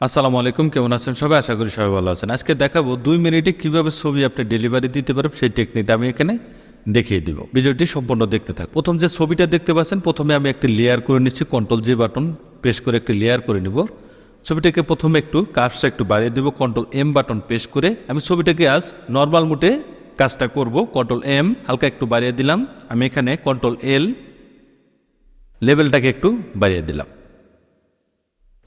আসসালামু আলাইকুম, কেমন আছেন সবাই? আশা করি সবাই ভালো আছেন। আজকে দেখাবো দুই মিনিটে কীভাবে ছবি আপনি ডেলিভারি দিতে পারেন, সেই টেকনিকটা আমি এখানে দেখিয়ে দিব। ভিডিওটি সম্পূর্ণ দেখতে থাক প্রথম যে ছবিটা দেখতে পাচ্ছেন, প্রথমে আমি একটি লেয়ার করে নিচ্ছি কন্ট্রোল যে বাটন প্রেস করে একটি লেয়ার করে নিব। ছবিটাকে প্রথমে একটু কাজটা একটু বাড়িয়ে দেবো কন্ট্রোল এম বাটন প্রেস করে। আমি ছবিটাকে আজ নর্মাল মুটে কাজটা করব। কন্ট্রোল এম হালকা একটু বাড়িয়ে দিলাম। আমি এখানে কন্ট্রোল এল লেভেলটাকে একটু বাড়িয়ে দিলাম।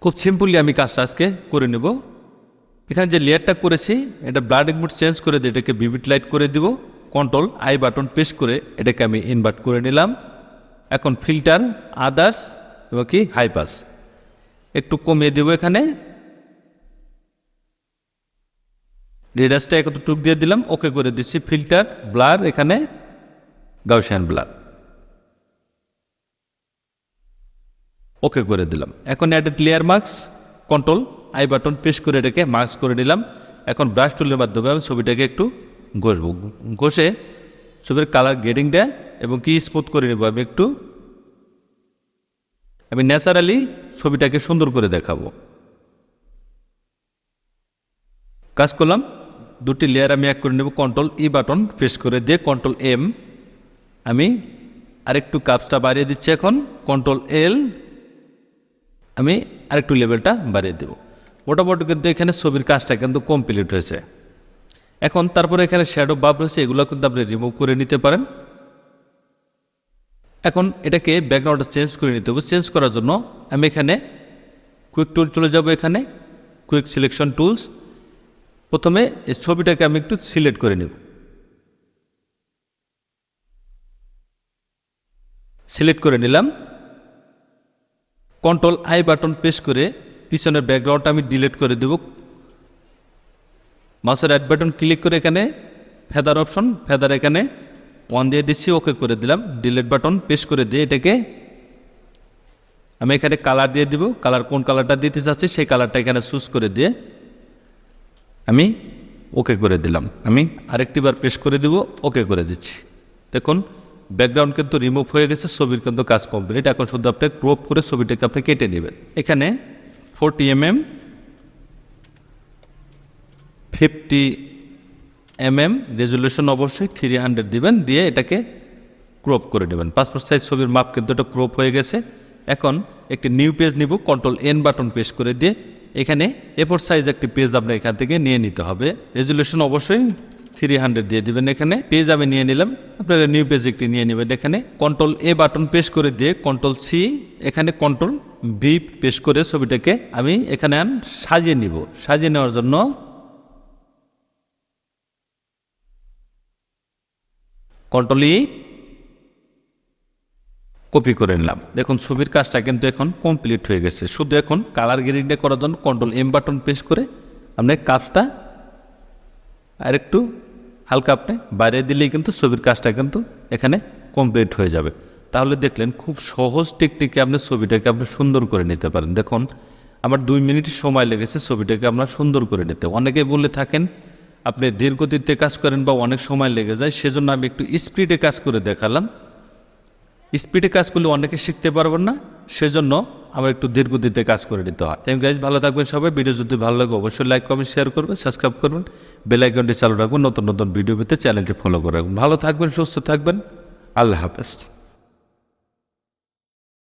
খুব সিম্পলি আমি কাজটা আজকে করে নেব। এখানে যে লেয়ারটা করেছি, এটা ব্লাড মুড চেঞ্জ করে দিয়ে এটাকে বিবিট লাইট করে দিব। কন্ট্রোল আই বাটন প্রেস করে এটাকে আমি ইনভার্ট করে নিলাম। এখন ফিল্টার আদার্স এবং কি হাই পাস একটু কমিয়ে দেবো এখানে। রেডাসটা একটু দিয়ে দিলাম, ওকে করে দিচ্ছি ফিল্টার ব্লার এখানে গাউশিয়ান ব্লার ওকে করে দিলাম। এখন added layer marks control I button press করে এটাকে মার্কস করে নিলাম। এখন ব্রাশ টুলের মাধ্যমে আমি ছবিটাকে একটু ঘষবো। ঘষে ছবির কালার গ্রেডিংটা এবং কি স্মুথ করে নেব আমি একটু, আমি ন্যাচারালি ছবিটাকে সুন্দর করে দেখাবো। কাজ করলাম। দুটি লেয়ার আমি এক করে নেব কন্ট্রোল ই বাটন প্রেস করে দিয়ে কন্ট্রোল এম আমি আরেকটু কাপসটা বাড়িয়ে দিচ্ছি এখন কন্ট্রোল এল আমি আরেকটু লেভেলটা বাড়িয়ে দেব। মোটামুটি কিন্তু এখানে ছবির কাজটা কিন্তু কমপ্লিট হয়েছে। এখন তারপরে এখানে শ্যাডো বাব রয়েছে, এগুলো কিন্তু আপনি রিমুভ করে নিতে পারেন। এখন এটাকে ব্যাকগ্রাউন্ডটা চেঞ্জ করে নিতে হবে। চেঞ্জ করার জন্য আমি এখানে কুইক টুল চলে যাব এখানে কুইক সিলেকশন টুলস প্রথমে এই ছবিটাকে আমি একটু সিলেক্ট করে নেব। সিলেক্ট করে নিলাম। কন্ট্রোল আই বাটন প্রেস করে পিছনের ব্যাকগ্রাউন্ডটা আমি ডিলিট করে দেব। মাউসের অ্যাড বাটন ক্লিক করে এখানে ফেদার অপশন ফেদার এখানে ওয়ান দিয়ে দিচ্ছি ওকে করে দিলাম। ডিলিট বাটন প্রেস করে দিয়ে এটাকে আমি এখানে কালার দিয়ে দিব। কালার কোন কালারটা দিতে চাচ্ছি, সেই কালারটা এখানে চুজ করে দিয়ে আমি ওকে করে দিলাম। আমি আরেকটিবার প্রেস করে দিব ওকে করে দিচ্ছি। দেখুন ব্যাকগ্রাউন্ড কিন্তু রিমুভ হয়ে গেছে, ছবির কিন্তু কাজ কমপ্লিট এখন শুধু আপনি ক্রপ করে ছবিটাকে আপনি কেটে নেবেন। এখানে forty M M fifty M M resolution অবশ্যই থ্রি হান্ড্রেড দিবেন, দিয়ে এটাকে ক্রপ করে নেবেন। পাসপোর্ট সাইজ ছবির মাপ কিন্তু এটা ক্রপ হয়ে গেছে। এখন একটি নিউ পেজ নিব কন্ট্রোল এন বাটন প্রেস করে দিয়ে এখানে এফোর সাইজ একটি পেজ আপনার এখান থেকে নিয়ে নিতে হবে। রেজুলেশন অবশ্যই থ্রি হান্ড্রেড দিয়ে দেবেন এখানে। পেজ আমি নিয়ে নিলাম। আপনারা নিউ পেজ একটি নিয়ে নেবেন এখানে। কন্ট্রোল এ বাটন প্রেস করে দিয়ে কন্ট্রোল সি এখানে কন্ট্রোল বি প্রেস করে ছবিটাকে আমি এখানে সাজিয়ে নিব। সাজিয়ে নেওয়ার জন্য কন্ট্রোল ই কপি করে নিলাম। দেখুন, ছবির কাজটা কিন্তু এখন কমপ্লিট হয়ে গেছে। শুধু এখন কালার গ্রেডিংটা করার জন্য কন্ট্রোল এম বাটন প্রেস করে আপনি কাজটা আর একটু হালকা আপনি বাইরে দিলেই কিন্তু ছবির কাজটা কিন্তু এখানে কমপ্লিট হয়ে যাবে। তাহলে দেখলেন খুব সহজ টেকনিকে আপনি ছবিটাকে আপনি সুন্দর করে নিতে পারেন। দেখুন, আমার দুই মিনিট সময় লেগেছে ছবিটাকে আপনার সুন্দর করে নিতে। অনেকে বলে থাকেন, আপনি ধীরগতিতে কাজ করেন বা অনেক সময় লেগে যায়, সেজন্য আমি একটু স্পিডে কাজ করে দেখালাম। স্পিডে কাজ করলে অনেকে শিখতে পারবেন না, সেজন্য আমার একটু দীর্ঘদিতে কাজ করে নিতে হয়। তাই গাইজ ভালো থাকবেন সবাই। ভিডিও যদি ভালো লাগে, অবশ্যই লাইক কমেন্ট শেয়ার করবেন সাবস্ক্রাইব করবেন। বেলাইকনটি চালু রাখবেন, নতুন নতুন ভিডিও পেতে চ্যানেলটি ফলো করে রাখবেন। ভালো থাকবেন, সুস্থ থাকবেন। আল্লাহ হাফেজ।